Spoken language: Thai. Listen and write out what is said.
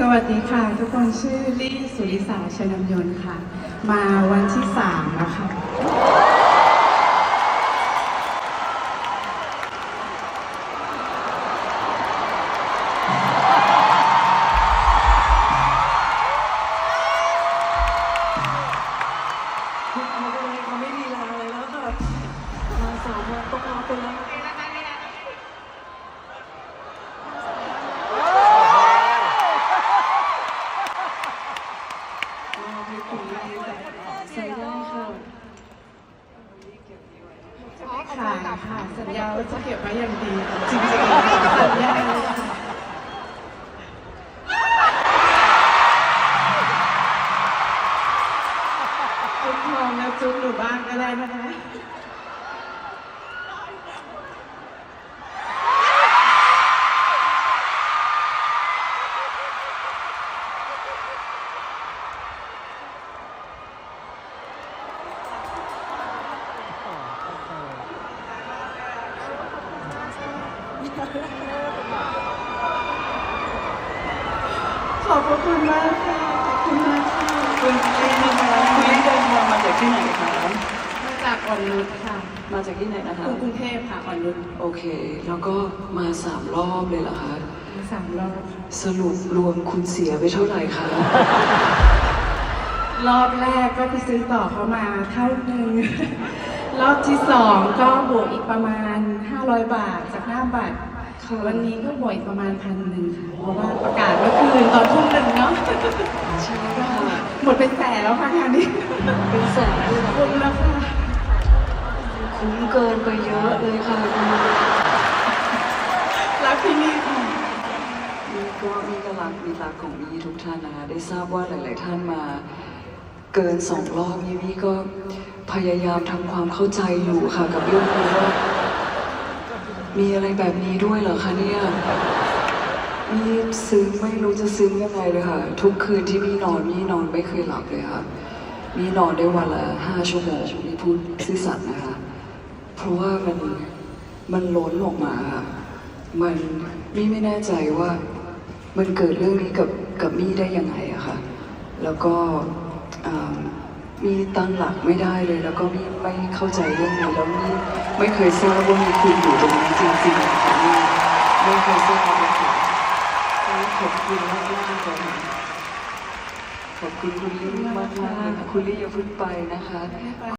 สวัสดีค่ะ ทุกคนชื่อลี่สุริสาชัยนำยนต์ค่ะ มาวันที่สามแล้วค่ะเอาไปเลยเขาไม่มีลาเลยแล้วค่ะมาสามวันต้องรับไปแล้ว ใส่ได้ค่ะค่ะค่ะสัญญาว่าจะเก็บไว้อย่างดีจริงๆสัญญาเลยค่ะจุ๊บทองแล้วจุ๊บหนูบ้างก็ได้นะคะ ขอบพระคุณมากค่ะขอบคุณมากค่ะคุณลีนะคะคุณลีเดินทางมาจากที่ไหนคะมาจากอ่อนนุชค่ะมาจากที่ไหนนะคะกรุงเทพค่ะอ่อนนุชโอเค แล้วก็มาสามรอบเลยเหรอคะมีสามรอบค่ะสรุปรวมคุณเสียไปเท่าไหร่คะรอบแรกก็ไปซื้อต่อเขามาเท่าหนึ่งรอบที่สองก็บวกอีกประมาณ 500 บาทจากหน้าบัตรค่ะวันนี้ก็บวกอีกประมาณพันหนึ่งค่ะเพราะว่าประกาศเมื่อคืนตอนทุ่มหนึ่งเนาะใช่ค่ะหมดเป็นแสนแล้วค่ะงานนี้เป็นแสนเลยเหรอคุ้มแล้วค่ะคุ้มเกินไปเยอะเลยค่ะคุณรักที่นี่ค่ะมีก็มีกำลังมีรักของมีทุกท่านนะคะได้ทราบว่าหลาย ๆ ท่านมาเกินสองรอบนี้มี่ก็พยายามทำความเข้าใจอยู่ค่ะกับเรื่องนี้ว่า มีอะไรแบบนี้ด้วยเหรอคะเนี่ยมีซึ้งไม่รู้จะซึ้งยังไงเลยค่ะ ทุกคืนที่มีนอนมีนอนไม่เคยหลับเลยค่ะมีนอนได้วันละห้าชั่วโมงมีพูดซื่อสัตย์นะคะ เพราะว่ามันมันล้นออกมาค่ะมันมีไม่แน่ใจว่ามันเกิดเรื่องนี้กับกับมี่ได้ยังไงอะค่ะ แล้วก็อ่า มีตั้งหลักไม่ได้เลย แล้วก็มีไม่เข้าใจเรื่องนี้แล้วมีไม่เคยทราบว่ามีคุณอยู่ตรงนี้จริงๆนะคะมีไม่เคยทราบเลยค่ะขอบคุณมากมากๆเลยค่ะขอบคุณคุณลี่มากมากๆเลยคุณลี่อย่าพึ่งไปนะคะ